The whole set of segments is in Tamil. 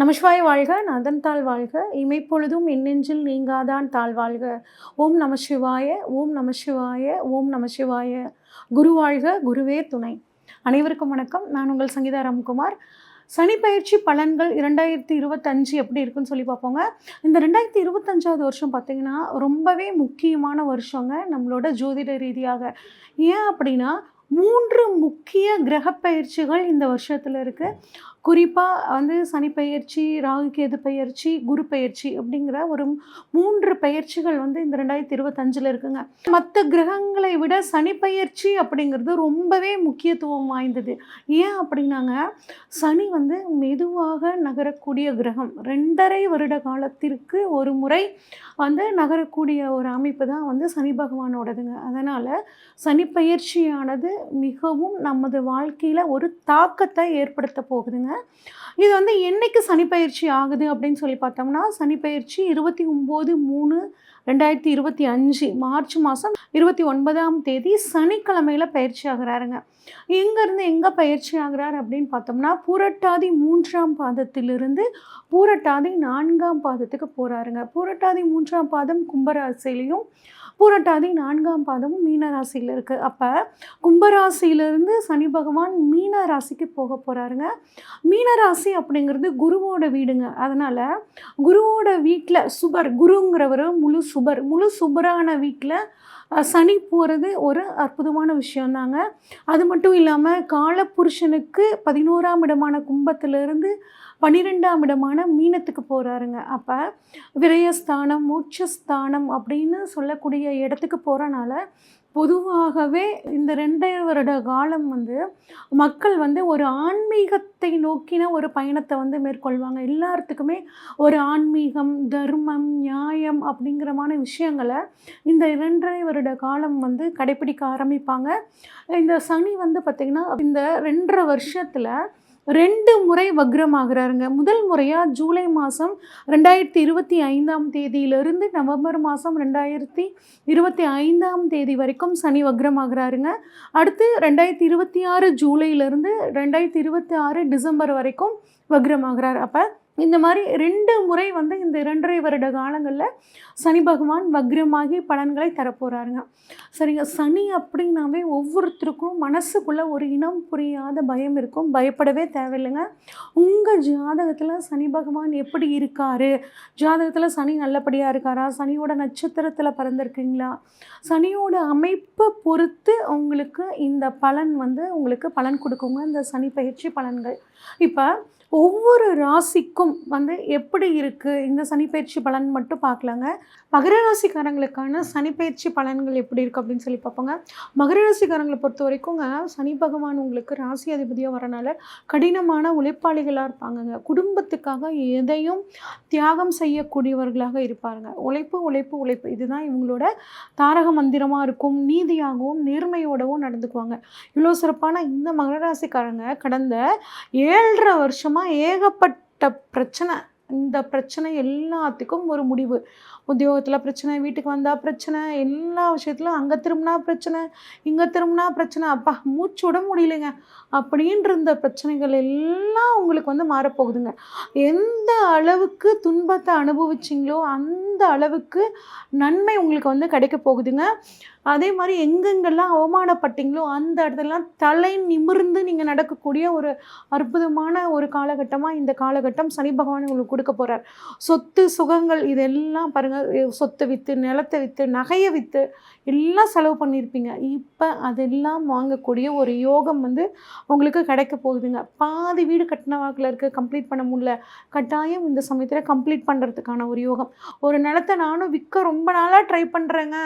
நமசிவாய் வாழ்க நதன் தாழ் வாழ்க. இமைப்பொழுதும் எண்ணெஞ்சில் நீங்காதான் தாழ் வாழ்க. ஓம் நமசிவாய ஓம் நமசிவாய ஓம் நமசிவாய. குரு வாழ்க குருவே துணை. அனைவருக்கும் வணக்கம். நான் உங்கள் சங்கீதா ராம்குமார். சனி பயிற்சி பலன்கள் இரண்டாயிரத்தி இருபத்தஞ்சு எப்படி இருக்குன்னு சொல்லி பார்ப்போங்க. இந்த ரெண்டாயிரத்தி இருபத்தஞ்சாவது வருஷம் பார்த்திங்கன்னா ரொம்பவே முக்கியமான வருஷங்க நம்மளோட ஜோதிட ரீதியாக. ஏன் அப்படின்னா மூன்று முக்கிய கிரக பயிற்சிகள் இந்த வருஷத்தில் இருக்குது குறிப்பாக வந்து சனி பயிற்சி ராகு கேது பயிற்சி குரு பயிற்சி அப்படிங்கிற ஒரு மூன்று பயிற்சிகள் வந்து இந்த ரெண்டாயிரத்தி இருபத்தஞ்சில் இருக்குங்க. மற்ற கிரகங்களை விட சனி பயிற்சி அப்படிங்கிறது ரொம்பவே முக்கியத்துவம் வாய்ந்தது. ஏன் அப்படின்னாங்க? சனி வந்து மெதுவாக நகரக்கூடிய கிரகம். ரெண்டரை வருட காலத்திற்கு ஒரு முறை வந்து நகரக்கூடிய ஒரு அமைப்பு தான் வந்து சனி பகவானோடதுங்க. அதனால் சனி பயிற்சியானது மிகவும் நமது வாழ்க்கையில் ஒரு தாக்கத்தை ஏற்படுத்த போகுதுங்க. இது வந்து என்னைக்கு சனிப்பயிற்சி ஆகுது அப்படின்னு சொல்லி பார்த்தோம்னா சனிப்பயிற்சி இருபத்தி ஒம்பது மூணு ரெண்டாயிரத்தி இருபத்தி அஞ்சு மார்ச் மாதம் இருபத்தி ஒன்பதாம் தேதி சனிக்கிழமையில் பயிற்சி ஆகிறாருங்க. எங்கேருந்து எங்கே பயிற்சி ஆகிறார் அப்படின்னு பார்த்தோம்னா பூரட்டாதி மூன்றாம் பாதத்திலிருந்து பூரட்டாதி நான்காம் பாதத்துக்கு போகிறாருங்க பூரட்டாதி மூன்றாம் பாதம் கும்பராசிலையும் பூரட்டாதி நான்காம் பாதமும் மீன ராசியில் இருக்குது அப்போ கும்பராசியிலிருந்து சனி பகவான் மீன ராசிக்கு போக போகிறாருங்க மீன ராசி அப்படிங்கிறது குருவோட வீடுங்க. அதனால் குருவோட வீட்டில் சுபர் குருங்கிறவர் முழு சுபர். முழு சுபரான வீட்டில் சனி போகிறது ஒரு அற்புதமான விஷயந்தாங்க. அது மட்டும் இல்லாமல் காலப்புருஷனுக்கு பதினோராம் இடமான கும்பத்திலிருந்து பன்னிரெண்டாம் இடமான மீனத்துக்கு போகிறாருங்க அப்போ விரயஸ்தானம் மூச்சஸ்தானம் அப்படின்னு சொல்லக்கூடிய இடத்துக்கு போகிறனால பொதுவாகவே இந்த ரெண்டரை வருட காலம் வந்து மக்கள் வந்து ஒரு ஆன்மீகத்தை நோக்கின ஒரு பயணத்தை வந்து மேற்கொள்வாங்க. எல்லாத்துக்குமே ஒரு ஆன்மீகம் தர்மம் நியாயம் அப்படிங்கிறமான விஷயங்களை இந்த இரண்டரை வருட காலம் வந்து கடைப்பிடிக்க ஆரம்பிப்பாங்க. இந்த சனி வந்து பார்த்திங்கன்னா இந்த ரெண்டரை வருஷத்தில் ரெண்டு முறை வக்ரமாகிறாருங்க. முதல் முறையாக ஜூலை மாதம் ரெண்டாயிரத்தி இருபத்தி ஐந்தாம் தேதியிலிருந்து நவம்பர் மாதம் ரெண்டாயிரத்தி இருபத்தி ஐந்தாம் தேதி வரைக்கும் சனி வக்ரமாகிறாருங்க. அடுத்து ரெண்டாயிரத்தி இருபத்தி ஆறு ஜூலையிலேருந்து ரெண்டாயிரத்தி இருபத்தி ஆறு டிசம்பர் வரைக்கும் வக்ரமாகிறார். அப்போ இந்த மாதிரி ரெண்டு முறை வந்து இந்த இரண்டரை வருட காலங்களில் சனி பகவான் வக்ரமாகி பலன்களை தரப்போகிறாருங்க சரிங்க சனி அப்படின்னாவே ஒவ்வொருத்தருக்கும் மனசுக்குள்ளே ஒரு இனம் புரியாத பயம் இருக்கும். பயப்படவே தேவையில்லைங்க. உங்கள் ஜாதகத்தில் சனி பகவான் எப்படி இருக்கார்? ஜாதகத்தில் சனி நல்லபடியாக இருக்காரா? சனியோட நட்சத்திரத்தில் பிறந்திருக்கீங்களா? சனியோட அமைப்பை பொறுத்து உங்களுக்கு இந்த பலன் வந்து உங்களுக்கு பலன் கொடுக்குங்க. இந்த சனி பயிற்சி பலன்கள். இப்போ ஒவ்வொரு ராசிக்கும் வந்து எப்படி இருக்குது இந்த சனிப்பயிற்சி பலன் மட்டும் பார்க்கலாங்க. மகர ராசிக்காரங்களுக்கான சனிப்பயிற்சி பலன்கள் எப்படி இருக்குது அப்படின்னு சொல்லி பார்ப்போங்க. மகர ராசிக்காரங்களை பொறுத்த வரைக்கும்ங்க சனி பகவான் உங்களுக்கு ராசி அதிபதியாக வரனால கடினமான உழைப்பாளிகளாக இருப்பாங்கங்க. குடும்பத்துக்காக எதையும் தியாகம் செய்யக்கூடியவர்களாக இருப்பாருங்க. உழைப்பு உழைப்பு உழைப்பு. இதுதான் இவங்களோட தாரக மந்திரமாக இருக்கும். நீதியாகவும் நேர்மையோடவும் நடந்துக்குவாங்க. இவ்வளோ சிறப்பான இந்த மகர ராசிக்காரங்க கடந்த ஏழரை வருஷமாக ஏகப்பட்ட பிரச்சனை. இந்த பிரச்சனை எல்லாத்துக்கும் ஒரு முடிவு. உத்தியோகத்தில் பிரச்சனை வீட்டுக்கு வந்தால் பிரச்சனை எல்லா விஷயத்துலையும் அங்கே திரும்பினா பிரச்சனை இங்கே திரும்பினா பிரச்சனை. அப்பா மூச்சு விட முடியலைங்க. அப்படின்ற இந்த பிரச்சனைகள் எல்லாம் உங்களுக்கு வந்து மாறப்போகுதுங்க. எந்த அளவுக்கு துன்பத்தை அனுபவிச்சிங்களோ அந்த அளவுக்கு நன்மை உங்களுக்கு வந்து கிடைக்க போகுதுங்க. அதே மாதிரி எங்கெங்கெல்லாம் அவமானப்பட்டீங்களோ அந்த இடத்துலலாம் தலை நிமிர்ந்து நீங்கள் நடக்கக்கூடிய ஒரு அற்புதமான ஒரு காலகட்டமாக இந்த காலகட்டம் சனி பகவான் உங்களுக்கு கொடுக்க போகிறார் சொத்து சுகங்கள் இதெல்லாம் பாருங்கள் சொத்தை விற்று நிலத்தை விற்று நகையை விற்று எல்லாம் செலவு பண்ணியிருப்பீங்க. இப்போ அதெல்லாம் வாங்கக்கூடிய ஒரு யோகம் வந்து உங்களுக்கு கிடைக்க போகுதுங்க. பாதி வீடு கட்டின வாக்கில் இருக்குது கம்ப்ளீட் பண்ண முடியல. கட்டாயம் இந்த சமயத்தில் கம்ப்ளீட் பண்ணுறதுக்கான ஒரு யோகம். ஒரு நிலத்தை நானும் விற்க ரொம்ப நாளாக ட்ரை பண்ணுறேங்க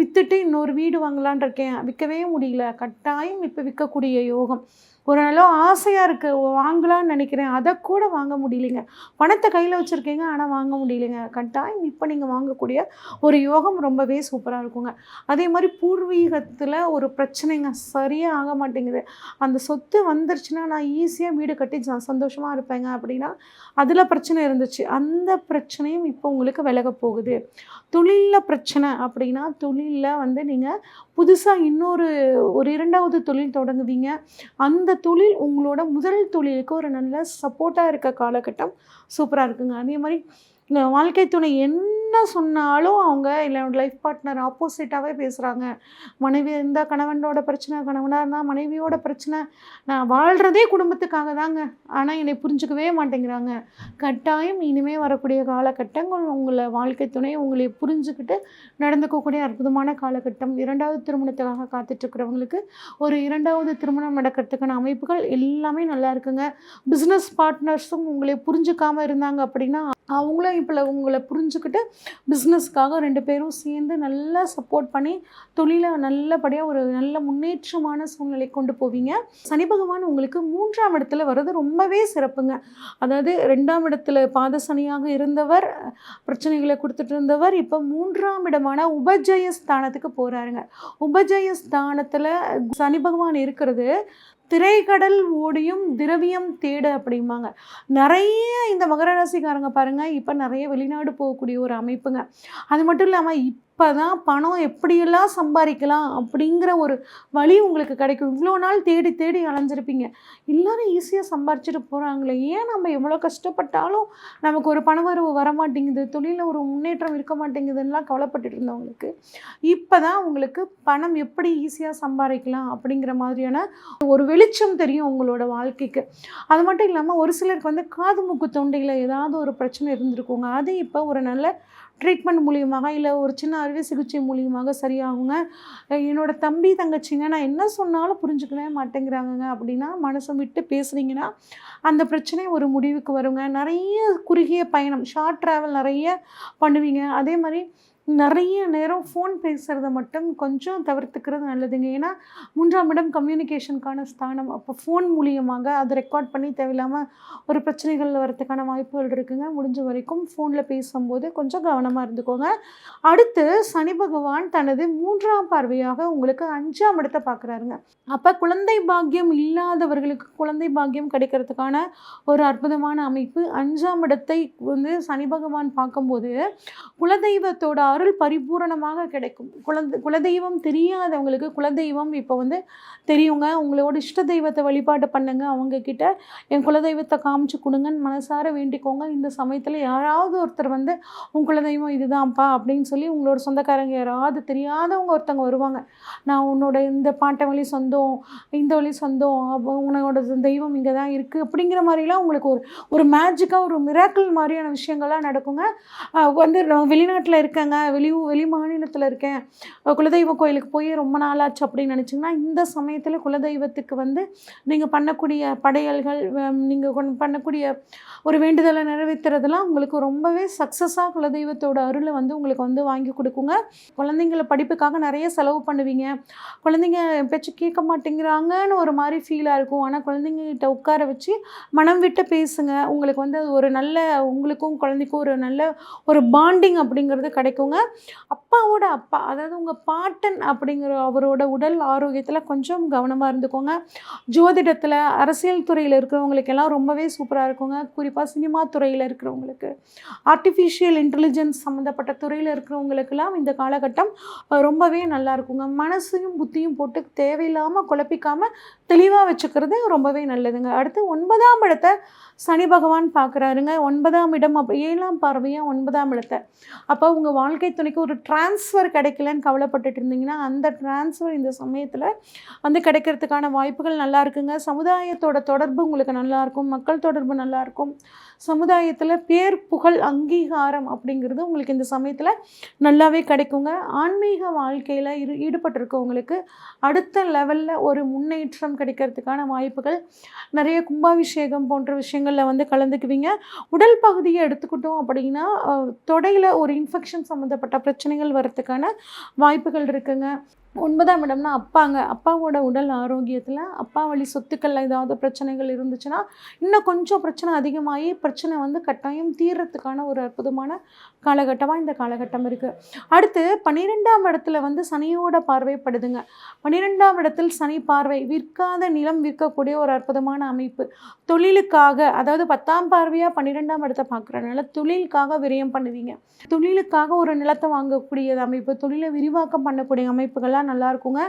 விற்றுட்டு இன்னொரு ஒரு வீடு வாங்கலான் இருக்கேன். விற்கவே முடியல. கட்டாயம் இப்போ விற்கக்கூடிய யோகம். ஒரு நிலம் ஆசையாக இருக்குது வாங்கலாம்னு நினைக்கிறேன். அதை கூட வாங்க முடியலைங்க. பணத்தை கையில் வச்சுருக்கீங்க ஆனால் வாங்க முடியலைங்க. கட்டாயம் இப்போ நீங்கள் வாங்கக்கூடிய ஒரு யோகம் ரொம்பவே சூப்பராக இருக்குங்க. அதே மாதிரி பூர்வீகத்தில் ஒரு பிரச்சனைங்க சரியாக ஆக மாட்டேங்குது. அந்த சொத்து வந்துருச்சுன்னா நான் ஈஸியாக வீடு கட்டி சந்தோஷமாக இருப்பேங்க. அப்படின்னா அதில் பிரச்சனை இருந்துச்சு. அந்த பிரச்சனையும் இப்போ உங்களுக்கு விலக போகுது. தொழிலில் பிரச்சனை அப்படின்னா தொழிலில் வந்து நீங்கள் புதுசாக இன்னொரு ஒரு இரண்டாவது தொழில் தொடங்குவீங்க. அந்த அந்த தொழில் உங்களோட முதல் தொழிலுக்கு ஒரு நல்ல சப்போர்ட்டாக இருக்க காலகட்டம் சூப்பராக இருக்குங்க. அதே மாதிரி வாழ்க்கை துணை என்ன சொன்னாலும் அவங்க இல்லை லைஃப் பார்ட்னர் ஆப்போசிட்டாகவே பேசுகிறாங்க மனைவி இருந்தால் கணவனோட பிரச்சனை கணவனாக இருந்தால் மனைவியோட பிரச்சனை. நான் வாழ்கிறதே குடும்பத்துக்காக தாங்க. ஆனால் என்னை புரிஞ்சுக்கவே மாட்டேங்கிறாங்க. கட்டாயம் இனிமேல் வரக்கூடிய காலகட்டங்கள் உங்களை வாழ்க்கை துணை உங்களை புரிஞ்சுக்கிட்டு நடந்துக்கக்கூடிய அற்புதமான காலகட்டம். இரண்டாவது திருமணத்துக்காக காத்துட்ருக்கிறவங்களுக்கு ஒரு இரண்டாவது திருமணம் நடக்கிறதுக்கான அமைப்புகள் எல்லாமே நல்லா இருக்குங்க. பிஸ்னஸ் பார்ட்னர்ஸும் உங்களை புரிஞ்சுக்காமல் இருந்தாங்க அப்படின்னா அவங்களும் இப்போ உங்களை புரிஞ்சுக்கிட்டு பிஸ்னஸ்க்காக ரெண்டு பேரும் சேர்ந்து நல்லா சப்போர்ட் பண்ணி தொழிலை நல்லபடியாக ஒரு நல்ல முன்னேற்றமான சூழ்நிலை கொண்டு போவீங்க. சனி பகவான் உங்களுக்கு மூன்றாம் இடத்துல வர்றது ரொம்பவே சிறப்புங்க. அதாவது ரெண்டாம் இடத்துல பாத சனியாக இருந்தவர் பிரச்சனைகளை கொடுத்துட்டு இருந்தவர் இப்போ மூன்றாம் இடமான உபஜய ஸ்தானத்துக்கு போகிறாருங்க உபஜய ஸ்தானத்தில் சனி பகவான் இருக்கிறது திரைக்கடல் ஓடியும் திரவியம் தேட அப்படிம்பாங்க. நிறைய இந்த மகர ராசிக்காரங்க பாருங்கள் இப்போ நிறைய வெளிநாடு போகக்கூடிய ஒரு அமைப்புங்க. அது மட்டும் இல்லாமல் இப்போ தான் பணம் எப்படியெல்லாம் சம்பாதிக்கலாம் அப்படிங்கிற ஒரு வழி உங்களுக்கு கிடைக்கும். இவ்வளோ நாள் தேடி தேடி அலைஞ்சிருப்பீங்க. எல்லாரும் ஈஸியாக சம்பாரிச்சிட்டு போகிறாங்களே ஏன் நம்ம எவ்வளோ கஷ்டப்பட்டாலும் நமக்கு ஒரு பணவரவு வர மாட்டேங்குது தொழிலில் ஒரு முன்னேற்றம் இருக்க மாட்டேங்குதுன்னெலாம் கவலைப்பட்டுட்டு இருந்தவங்களுக்கு இப்போ தான் உங்களுக்கு பணம் எப்படி ஈஸியாக சம்பாதிக்கலாம் அப்படிங்கிற மாதிரியான ஒரு வெளிச்சம் தெரியும் உங்களோட வாழ்க்கைக்கு. அது மட்டும் இல்லாமல் ஒரு சிலருக்கு வந்து காது மூக்கு தொண்டையில் ஏதாவது ஒரு பிரச்சனை இருந்திருக்குங்க. அது இப்போ ஒரு நல்ல ட்ரீட்மெண்ட் மூலியமாக இல்லை ஒரு சின்ன அறுவை சிகிச்சை மூலியமாக சரியாகுங்க. என்னோட தம்பி தங்கச்சிங்க நான் என்ன சொன்னாலும் புரிஞ்சுக்கவே மாட்டேங்கிறாங்கங்க. அப்படின்னா மனசை விட்டு பேசுனீங்கன்னா அந்த பிரச்சனை ஒரு முடிவுக்கு வருங்க. நிறைய குறுகிய பயணம் ஷார்ட் ட்ராவல் நிறைய பண்ணுவீங்க. அதே மாதிரி நிறைய நேரம் ஃபோன் பேசுகிறத மட்டும் கொஞ்சம் தவிர்த்துக்கிறது நல்லதுங்க. ஏன்னா மூன்றாம் இடம் கம்யூனிகேஷனுக்கான ஸ்தானம். அப்போ ஃபோன் மூலியமாக அதை ரெக்கார்ட் பண்ணி தேவையில்லாமல் ஒரு பிரச்சனைகள் வரதுக்கான வாய்ப்புகள் இருக்குங்க. முடிஞ்ச வரைக்கும் ஃபோனில் பேசும்போது கொஞ்சம் கவனமாக இருந்துக்கோங்க. அடுத்து சனி பகவான் தனது மூன்றாம் பார்வையாக உங்களுக்கு அஞ்சாம் இடத்தை பார்க்குறாருங்க. அப்போ குழந்தை பாக்கியம் இல்லாதவர்களுக்கு குழந்தை பாக்கியம் கிடைக்கிறதுக்கான ஒரு அற்புதமான அமைப்பு அஞ்சாம் இடத்தை வந்து சனி பகவான் பார்க்கும்போது குலதெய்வத்தோட அருள் பரிபூரணமாக கிடைக்கும். குலந்த குலதெய்வம் தெரியாதவங்களுக்கு குலதெய்வம் இப்போ வந்து தெரியுங்க. உங்களோட இஷ்ட தெய்வத்தை வழிபாடு பண்ணுங்க. அவங்க கிட்ட என் குலதெய்வத்தை காமிச்சு கொடுங்கன்னு மனசார வேண்டிக்கோங்க. இந்த சமயத்தில் யாராவது ஒருத்தர் வந்து உன் குலதெய்வம் இதுதான்ப்பா அப்படின்னு சொல்லி உங்களோட சொந்தக்காரங்க யாராவது தெரியாதவங்க ஒருத்தவங்க வருவாங்க. நான் உன்னோட இந்த பாட்டை வழி சொந்தம் இந்த வழி சொந்தம் உன்னோட தெய்வம் இங்கே தான் இருக்குது அப்படிங்கிற மாதிரிலாம் உங்களுக்கு ஒரு ஒரு மேஜிக்காக ஒரு மிராக்கிள் மாதிரியான விஷயங்கள்லாம் நடக்குங்க. வந்து வெளிநாட்டில் இருக்கேங்க. வெளி வெளி மாநிலத்தில் இருக்கேன். குலதெய்வ கோயிலுக்கு போய் ரொம்ப நாளாச்சு அப்படின்னு நினச்சிங்கன்னா இந்த சமயத்தில் குலதெய்வத்துக்கு வந்து நீங்கள் பண்ணக்கூடிய படையல்கள் நீங்கள் பண்ணக்கூடிய ஒரு வேண்டுதலை நிறைவேற்றுறதுலாம் உங்களுக்கு ரொம்பவே சக்ஸஸாக குலதெய்வத்தோட அருளை வந்து உங்களுக்கு வந்து வாங்கி கொடுக்குங்க. குழந்தைங்கள படிப்புக்காக நிறைய செலவு பண்ணுவீங்க. குழந்தைங்க பேச்சு கேட்க மாட்டேங்கிறாங்கன்னு ஒரு மாதிரி ஃபீலாக இருக்கும். ஆனால் குழந்தைங்ககிட்ட உட்கார வச்சு மனம் விட்டு பேசுங்க. உங்களுக்கு வந்து அது ஒரு நல்ல உங்களுக்கும் குழந்தைக்கும் ஒரு நல்ல ஒரு பாண்டிங் அப்படிங்கிறது கிடைக்குங்க. அப்பாவோட அப்பா அதாவது உங்கள் பாட்டன் அப்படிங்கிற அவரோட உடல் ஆரோக்கியத்தில் கொஞ்சம் கவனமாக இருந்துக்கோங்க. ஜோதிடத்தில் அரசியல் துறையில் இருக்கிறவங்களுக்கெல்லாம் ரொம்பவே சூப்பராக இருக்குங்க. குறிப்பாக சினிமா துறையில் இருக்கிறவங்களுக்கு. ஆர்டிஃபிஷியல் இன்டெலிஜென்ஸ் சம்மந்தப்பட்ட துறையில் இருக்கிறவங்களுக்கெல்லாம் இந்த காலகட்டம் ரொம்பவே நல்லா இருக்குங்க. மனசையும் புத்தியும் போட்டு தேவையில்லாமல் குழப்பிக்காமல் தெளிவாக வச்சுக்கிறது ரொம்பவே நல்லதுங்க. அடுத்து ஒன்பதாம் இடத்தை சனி பகவான் பார்க்குறாருங்க. ஒன்பதாம் இடம் அப்போ ஏழாம் பார்வையாக ஒன்பதாம் இடத்தை. அப்போ உங்கள் வாழ்க்கை துணைக்கு ஒரு டிரான்ஸ்ஃபர் கிடைக்கலன்னு கவலைப்பட்டுட்டு இருந்தீங்கன்னா அந்த டிரான்ஸ்ஃபர் இந்த சமயத்தில் வந்து கிடைக்கிறதுக்கான வாய்ப்புகள் நல்லா இருக்குங்க. சமுதாயத்தோட தொடர்பு உங்களுக்கு நல்லா இருக்கும். மக்கள் தொடர்பு நல்லா இருக்கும். சமுதாயத்தில் பேர் புகழ் அங்கீகாரம் அப்படிங்கிறது உங்களுக்கு இந்த சமயத்தில் நல்லாவே கிடைக்குங்க. ஆன்மீக வாழ்க்கையில் இரு ஈடுபட்டிருக்கவங்களுக்கு அடுத்த லெவலில் ஒரு முன்னேற்றம் கிடைக்கிறதுக்கான வாய்ப்புகள் நிறைய கும்பாபிஷேகம் போன்ற விஷயங்களில் வந்து கலந்துக்குவீங்க. உடல் பகுதியை எடுத்துக்கிட்டோம் அப்படின்னா தொடையில் ஒரு இன்ஃபெக்ஷன் சம்மந்தப்பட்ட பிரச்சனைகள் வரத்துக்கான வாய்ப்புகள் இருக்குங்க. ஒன்பதாம் இடம்னா அப்பாங்க. அப்பாவோட உடல் ஆரோக்கியத்தில் அப்பா வழி சொத்துக்களில் ஏதாவது பிரச்சனைகள் இருந்துச்சுன்னா இன்னும் கொஞ்சம் பிரச்சனை அதிகமாகி பிரச்சனை வந்து கட்டாயம் தீர்றதுக்கான ஒரு அற்புதமான காலகட்டமாக இந்த காலகட்டம் இருக்குது அடுத்து பன்னிரெண்டாம் இடத்துல வந்து சனியோட பார்வைப்படுதுங்க. பன்னிரெண்டாம் இடத்தில் சனி பார்வை விற்காத நிலம் விற்கக்கூடிய ஒரு அற்புதமான அமைப்பு. தொழிலுக்காக அதாவது பத்தாம் பார்வையாக பன்னிரெண்டாம் இடத்தை பார்க்குறதுனால தொழிலுக்காக விரயம் பண்ணுவீங்க. தொழிலுக்காக ஒரு நிலத்தை வாங்கக்கூடிய அமைப்பு தொழிலை விரிவாக்கம் பண்ணக்கூடிய அமைப்புகள்லாம் எல்லாம் நல்லா இருக்குங்க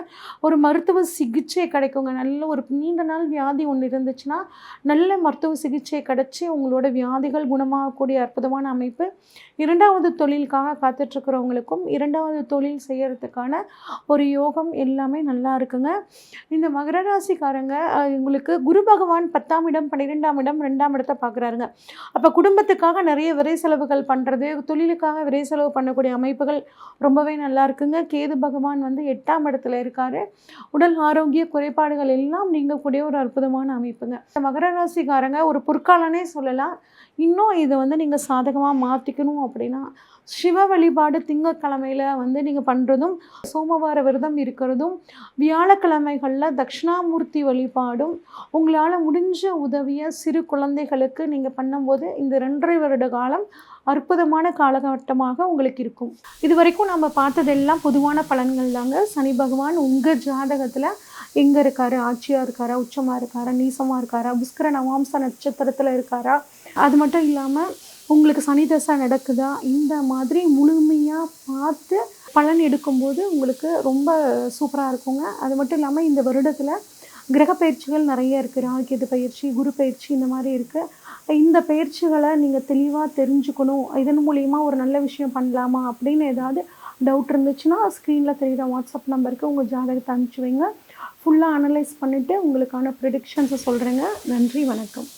ஒரு மருத்துவ சிகிச்சை கிடைக்குங்க. நல்ல ஒரு நீண்ட நாள் வியாதி ஒன்று இருந்துச்சுன்னா நல்ல மருத்துவ சிகிச்சை கிடைச்சி உங்களோட வியாதிகள் குணமாகக்கூடிய அற்புதமான அமைப்பு. இரண்டாவது தொழிலுக்காக காத்துட்ருக்கிறவங்களுக்கும் இரண்டாவது தொழில் செய்கிறதுக்கான ஒரு யோகம் எல்லாமே நல்லா இருக்குங்க இந்த மகர ராசிக்காரங்க உங்களுக்கு குரு பகவான் பத்தாம் இடம் பன்னிரெண்டாம் இடம் ரெண்டாம் இடத்தை பார்க்குறாருங்க அப்போ குடும்பத்துக்காக நிறைய விரை செலவுகள் பண்ணுறது தொழிலுக்காக விரை செலவு பண்ணக்கூடிய அமைப்புகள் ரொம்பவே நல்லா இருக்குங்க கேது பகவான் வந்து எட்டாம் இடத்துல இருக்காரு. உடல் ஆரோக்கிய குறைபாடுகள் எல்லாம் நீங்கக்கூடிய ஒரு அற்புதமான அமைப்புங்க. மகர ராசிக்காரங்க ஒரு பொற்காலனே சொல்லலாம். இன்னும் இதை வந்து நீங்கள் சாதகமாக மாற்றிக்கணும் அப்படின்னா சிவ வழிபாடு திங்கக்கிழமையில் வந்து நீங்கள் பண்ணுறதும் சோமவார விரதம் இருக்கிறதும் வியாழக்கிழமைகளில் தட்சிணாமூர்த்தி வழிபாடும் உங்களால் முடிஞ்ச உதவியை சிறு குழந்தைகளுக்கு நீங்கள் பண்ணும்போது இந்த ரெண்டரை வருட காலம் அற்புதமான காலகட்டமாக உங்களுக்கு இருக்கும். இது வரைக்கும் நம்ம பார்த்ததெல்லாம் பொதுவான பலன்கள் தாங்க. சனி பகவான் உங்கள் ஜாதகத்தில் எங்கே இருக்காரு? ஆட்சியாக இருக்காரா? உச்சமாக இருக்காரா? நீசமாக இருக்காரா? புஷ்கர நவாம்ச நட்சத்திரத்தில் இருக்காரா? அது மட்டும் இல்லாமல் உங்களுக்கு சனி தசை நடக்குதா? இந்த மாதிரி முழுமையாக பார்த்து பலன் எடுக்கும்போது உங்களுக்கு ரொம்ப சூப்பராக இருக்குங்க. அது மட்டும் இல்லாமல் இந்த வருடத்தில் கிரக பயிற்சிகள் நிறைய இருக்குது ராகேது பயிற்சி குரு பயிற்சி இந்த மாதிரி இருக்குது இந்த பயிற்சிகளை நீங்கள் தெளிவாக தெரிஞ்சுக்கணும். இதன் மூலிமா ஒரு நல்ல விஷயம் பண்ணலாமா அப்படின்னு ஏதாவது டவுட் இருந்துச்சுன்னா ஸ்க்ரீனில் தெரியுற வாட்ஸ்அப் நம்பருக்கு உங்கள் ஜாதகத்தை அனுப்பிச்சி வைங்க. ஃபுல்லாக அனலைஸ் பண்ணிவிட்டு உங்களுக்கான ப்ரிடிக்ஷன்ஸை சொல்கிறேங்க நன்றி வணக்கம்.